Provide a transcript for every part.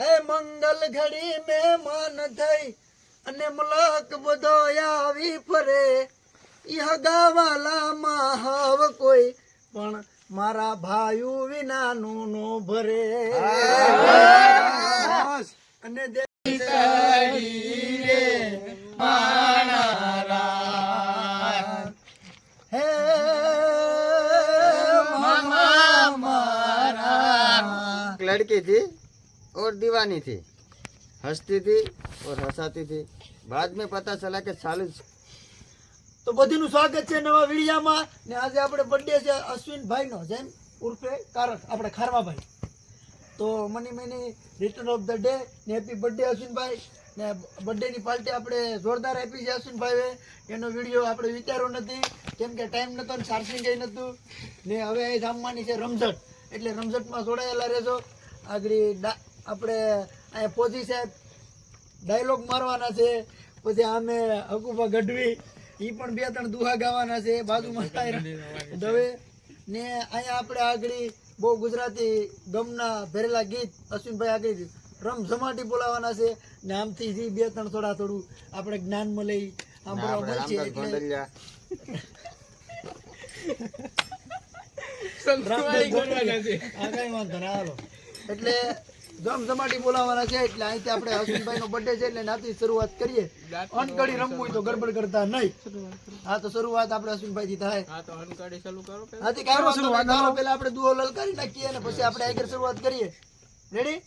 હે મંગલ ઘડી મહેમાન થઈ અને મલક બધો આવી ફરે. ઈ હગાવાલામાં હાવ કોઈ, પણ મારા ભાઈઓ વિનાનું નો ભરે. અને દે હે और दीवानी थी हंसती थी और हंसाती थी बाद में पता चला कि सालू તો બધીનું સ્વાગત છે નવા વિડીયામાં ને આજે આપણે બર્થડે છે અશ્વિનભાઈ નો જેમ ઉર્ફે કારક આપણે ખારવાભાઈ તો money money return of the day ને હેપી બર્થડે અશ્વિનભાઈ ને બર્થડે ની પાર્ટી આપણે જોરદાર આપી છે અશ્વિનભાઈ એનો વિડીયો આપણે વિચાર્યો નથી કેમ કે ટાઈમ નતો ને ચાર્જિંગ કઈ નતું ને હવે અહીં જામવાની છે રમઝટ એટલે રમઝટમાં જોડાયેલા રહેજો આગળ ડા- આપણે અહીંયા પોજી સાહેબ ડાયલોગ મારવાના છે. પછી આમે હકુફા ગઢવી એ પણ બે ત્રણ દુહા ગાવાના છે. બાજુમાં દવે ને અહીંયા આપણે આગળ બહુ ગુજરાતી ગમના ભરેલા ગીત અશ્વિનભાઈ આગળ રમ જમાટી બોલાવાના છે. ને આમથી જે બે ત્રણ થોડા થોડું આપણે જ્ઞાન મળે સાંભળવા મળશે એટલે ધમધમાટી બોલાવવાના છે એટલે અહીંથી આપણે હસનભાઈ નો બર્થડે છે એટલે નાતી શરૂઆત કરીએ. અનકડી રમવું તો ગડબડ કરતા નહીં. હા તો શરૂઆત આપણે હસનભાઈ થી થાય. હા તો અનકડી ચાલુ કરો હા પહેલા આપણે દુઓ લલકારી નાખીએ અને પછી આપણે આગળ શરૂઆત કરીએ. રેડી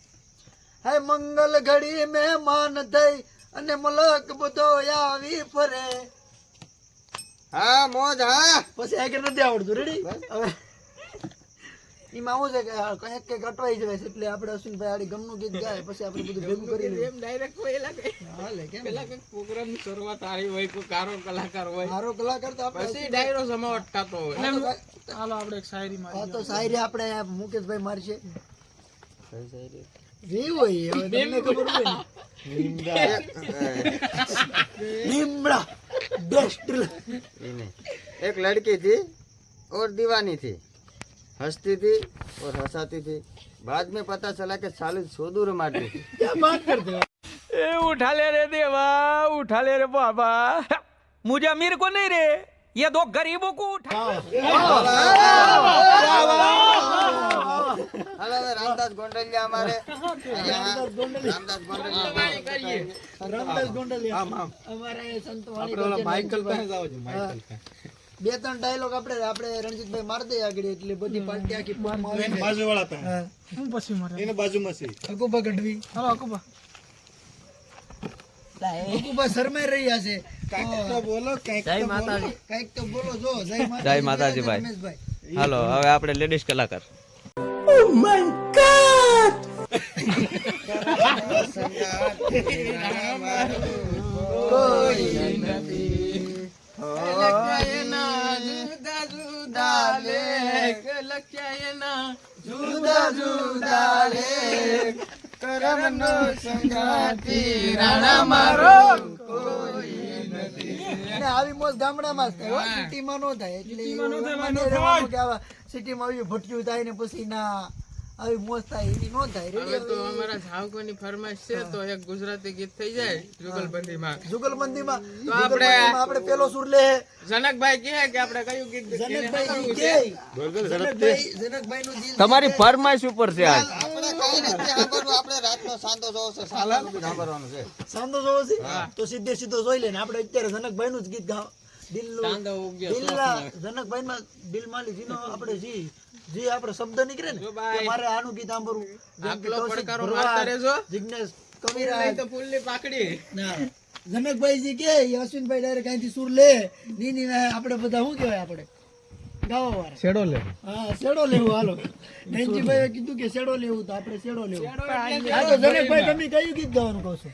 હે મંગલ ઘડી મહેમાન થઈ અને મલક બધો આવી ફરે. હા મોજ હા. પછી આગળ નથી આવડતું. રેડી હવે એમાં આવું છે કે અટવાઈ જવાય આપણે આપણે મુકેશભાઈ મારશે. લીમડા એક લડકી થી ઓર દીવાની થી हंसती थी और हंसाती थी। बाद में पता चला कि साली सोदूर मारती थी क्या बात करते हो? ए, उठा ले रे देवा उठा ले रे बाबा। मुझे अमीर को नहीं रे ये दो गरीबों को उठा। हाँ। रामदास गोंडलिया हमारे। रामदास गोंडलिया। रामदास गोंडलिया। हमारा ये संत माइकल पे जाओ जी माइकल पे। બે ત્રણ ડાયલોગ આપણે આપણે રણજીતભાઈ માર દે આગળ એટલે બધી પાર્ટી આખી ફોર્મમાં આવી. બાજુ વાળા પે હું. પછી મારે? એને બાજુમાં છે. અકુબા ગઢવી. હાલો અકુબા. અકુબા શરમાઈ રહ્યા છે. તો બોલો કાઈક તો બોલો. કાઈક તો બોલો જો જય માતાજી જય માતાજી ભાઈ. હાલો હવે આપણે લેડીઝ કલાકાર. કોઈ નથી. જુદા જુદા લેખ. કરમનો સંગાતી રાણા મારો કોઈ નથી. અને આવી મોજ ગામડામાં જ થાય હો, સિટીમાં નો થાય એટલે કે આવા સિટીમાં આવી ભટક્યું થાય ને પછી ના આવી મોજ થાય એવી નો થાય. રેડી તો અમારા ઝાવકોની ફરમાઈશ છે તો એક ગુજરાતી ગીત થઈ જાય જુગલબંધીમાં. જુગલબંધીમાં. તો આપણે- આપણે પેલો સુર લે. જનકભાઈ કહે કે આપણે કયું ગીત જનકભાઈ કહે. જનકભાઈ જનકભાઈ નું દિલ તમારી ફરમાઈશ ઉપર છે આજ. આપણે કઈ નથી સાંભળવું? આપણે રાતનો સાંધો જોવો છે સાલા. સાંભળવાનું છે. સાંધો જોવો છે? તો સીધે સીધો જોઈ લે ને આપણે અત્યારે જનકભાઈ નું જ ગીત ગાવ દિલનું ચાંદો ઉગ્યો દિલના જનકભાઈ માં દિલ માલી જીનો આપણે જી જી આપણે શબ્દ નીકળે ને જો કે ભાઈ. મારે આનું ગીત સાંભળવું. જેમ કે આટલો કૌશિક પડકારો ભરવાડ, મારતા રહેજો. જિજ્ઞેશ નહીં તો ફૂલની પાકડી. ના જનકભાઈ કે અશ્વિનભાઈ ડાયરેક્ટ અહીંથી સુર લે. ની ની આપણે બધા શું કહેવાય આપણે? ગાવા વાળા. લે. હા શેડો લેવું હાલો. નૈનજીભાઈએ કીધું કે શેડો લેવું તો આપણે શેડો લેવું હા. તો જનકભાઈ તમે કયું ગીત ગાવાનું કહો છો?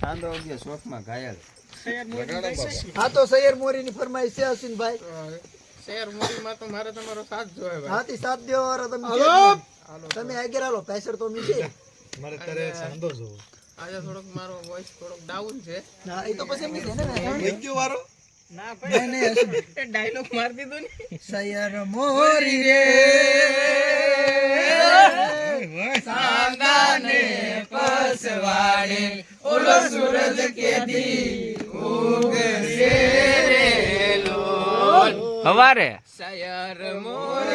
સાંધો ઉગ્યો શોખમાં ઘાયલ. હા તો સૈયર મોરીની ફરમાઈશ છે અશ્વિનભાઈ શહેર મોરીમાં તો મારે તમારો સાથ જોવે ભાઈ હાથી સાથ દેવા અરે તમે છે તમે આગળ હાલો પૈસર તો મી છે મારે તારે સાંધો જોવો. આજે થોડોક મારો વોઇસ થોડોક ડાઉન છે. ના એ તો પછી એમ છે ને. યુ વારો? ના. એ ડાયલોગ માર દીધો ને. સૈયર મોરી રે. સાંદાની હવારે. સયર મોર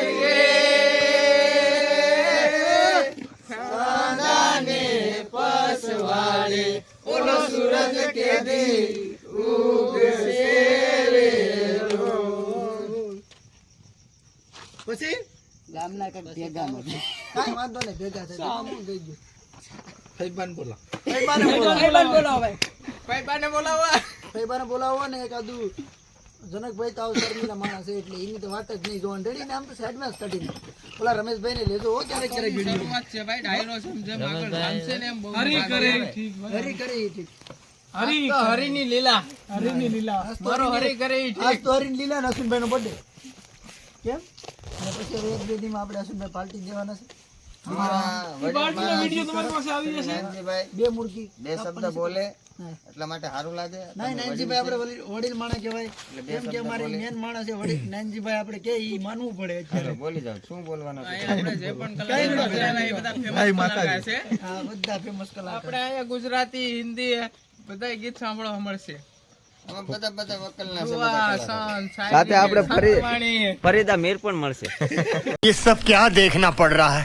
પછી કાંઈ વાંધો ને ભેગા થઈ હું ગઈ ગયો. ફૈબાન બોલા ફૈબાને બોલાવો. પૈપાને બોલાવવા ફૈબાને બોલાવો. ને એકાદું જનકભાઈ તો આવ શર્મિલા માણસ છે એટલે એની તો વાત જ નહીં જોવાનું. રેડી ને આમ તો સાઈડમાં સ્ટડી ઓલા રમેશભાઈ ને લેજો હો ક્યારેક ક્યારેક વીડિયો વાત છે ભાઈ ડાયરો સમજે આગળ ચાલશે ને એમ બહુ હરી કરે. હરી કરે. ઠીક. હરી હરી ની લીલા. હરીની લીલા. મારો હરી કરે આજ તો હરીને લીલા નસુનભાઈ નો બર્થડે કેમ? પછી રોજ બેદી માં આપણે અસુનભાઈ પાર્ટી દેવાના છે. બે મુરગી બે શબ્દ બોલે હા. એટલા માટે સારું લાગે નહીં નાનજીભાઈ આપણે વડીલ- વડીલ માણસ કહેવાય એમ કે અમારે મેન માણસ છે વડીલ નાનજીભાઈ આપણે કે ઈ માનવું પડે અત્યારે ચાલો, બોલી જાઓ શું બોલવાનું છે? અહીંયા આપણે જે પણ કલાકાર બધાના એ બધા famous કલાકાર છે હા બધા ફેમસ કલાકાર આપણે અહીંયા ગુજરાતી હિન્દી બધા ગીત સાંભળવા મળશે આમાં બધા બધા વકલના છે સુવા, બધા કલાકાર. સંત, સાથે શાયરી, આપણે ફરી- સંતવાણી. ફરીદા મીર પણ મળશે ये सब क्या देखना पड़ रहा है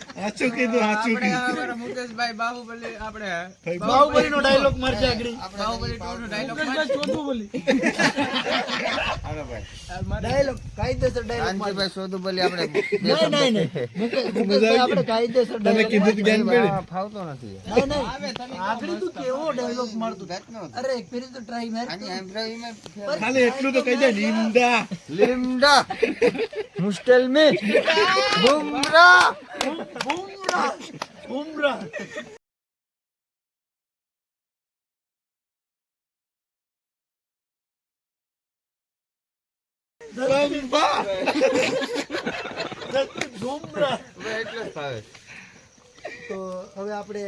સાચું કીધું સાચું કીધું. મુકેશભાઈ બાહુબલી આપણે બાહુબલી નો ડાયલોગ મારજે આગળ. બાહુબલી ટુ નો ડાયલોગ મારજે. ચોદુબલી આપણે નહીં ફાવતો નથી. નહીં. નહીં આગળ ડાયલોગ મારતો? અરે તો ટ્રાય માર. આમ લીમડા લીમડા મુશ્કેલ બુમરા બુમરા તો હવે આપણે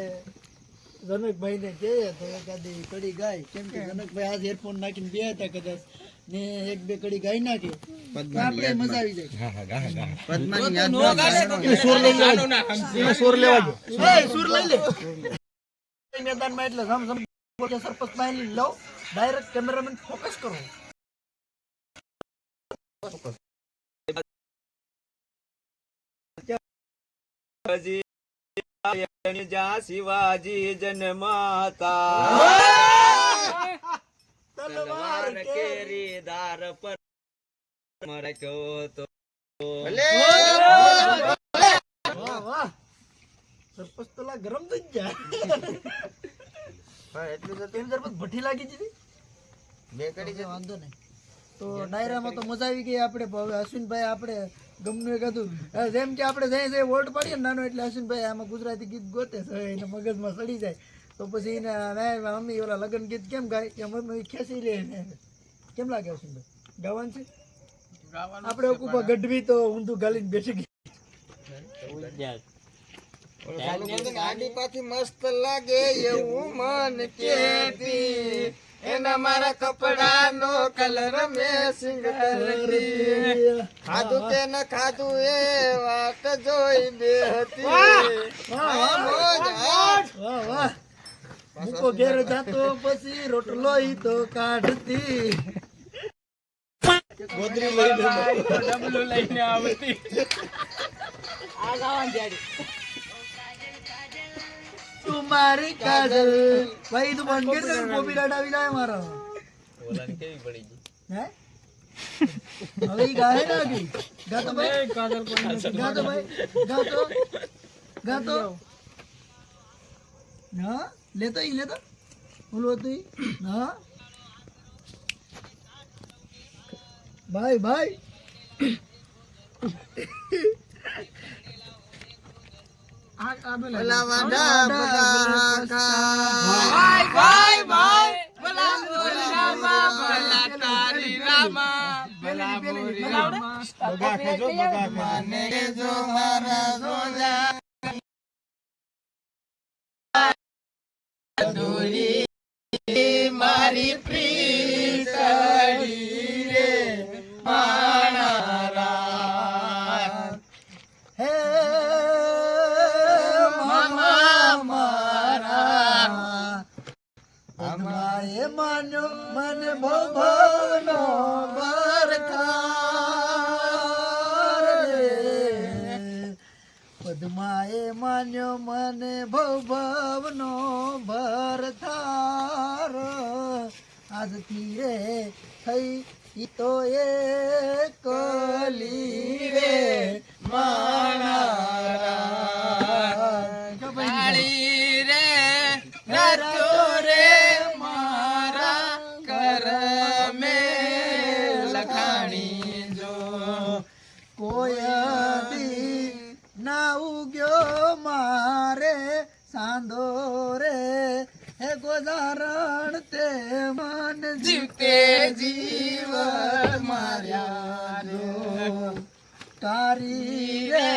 જનકભાઈ ને કહીએ તો એકાદી કડી ગાય કેમ કે જનકભાઈ આજ એરફોન નાખીને બે હતા કદાચ ને એક બે કડી ગાઈ નાખી આપણે મજા આવી જાય પદ્માની યાદમાં એ સુર લઈ લે મેદાનમાં એટલે સમ સમ બોલે સરપંચમાં લો ડાયરેક્ટ કેમેરામેન ફોકસ કરો શિવાજી જન્માતા તલવાર કેરી દાર પર મરક્યો તો વાહ વાહ. સરપંચ તલા ગરમ થઈ જાય હા, એટલું તો તેમ સરપંચ ભઠ્ઠી લાગી જતી બે કડી છે. વાંધો નહીં. તો ડાયરામાં તો મજા આવી ગઈ આપણે હવે અશ્વિનભાઈ આપણે ગમનું એક હતું. જેમ કે આપણે જઈ જઈ વોલ્ટ પાડીએ નાનો એટલે અશ્વિનભાઈ આમાં ગુજરાતી ગીત ગોતે છે એને મગજમાં સડી જાય. તો પછી એને મમ્મી ઓલા લગ્ન ગીત કેમ ગાય? એમ મમ્મી ખેંચી લે એને. કેમ લાગે સુંદર ગાવાનું છે? આપણે ઉપર ગઢવી તો ઊંધું ગાલીને બેસી ગઈ. ને, આડી પાછી મસ્ત લાગે એવું મન કેતી. એના મારા કપડાનો કલર મેસિંગ કરતી ખાધું તે ન ખાધું એ વાત જોઈ વાહ. મૂકો ઘેર જાતો પછી રોટલો ઈ તો કાઢતી. ડબલું લઈને આવતી. તું મારી કાજલ. ભાઈ તું બંધ કર તને કોપી રાઈટ આવી જાય મારો. હે? હવે ઈ ગાય ના ગઈ ગાતો ભાઈ? ગાતો ભાઈ? ગાતો? ગાતો? હા લેતો ઈ લેતો ઓલું હતું ઈ હા ભાઈ ભાઈ ઓલા વાડા ગોરી મારી પ્રીતડી રે માણા હે મામા મારા અમારે માનો હે માન્યો મને ભવ ભવનો ભરથાર આજથી રે થઈ ઈ તો એ હે ગોદારણ તે મન જીવતે જીવ માર્યા તારી રે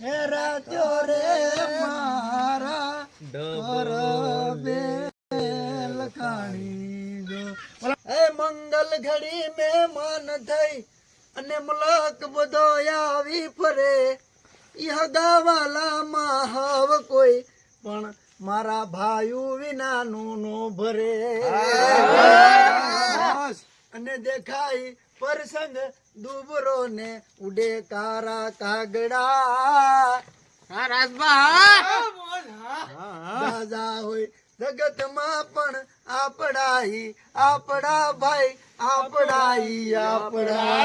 હે રાત્યો રે મારા કરબે લખાણી જો. મંગલ ઘડી મહેમાન થઈ અને મલક બધો આવી ફરે. ઈ હગાવાલામાં હવ કોઈ પણ મારા ભાઈઓ વિનાનું નો ભરે. અને દેખાય પરસંગ દુબરો ને ઉડે કારા કાગડા. હા હોય જગતમાં પણ આપડાઈ આપડા ભાઈ આપડાઈ આપડા.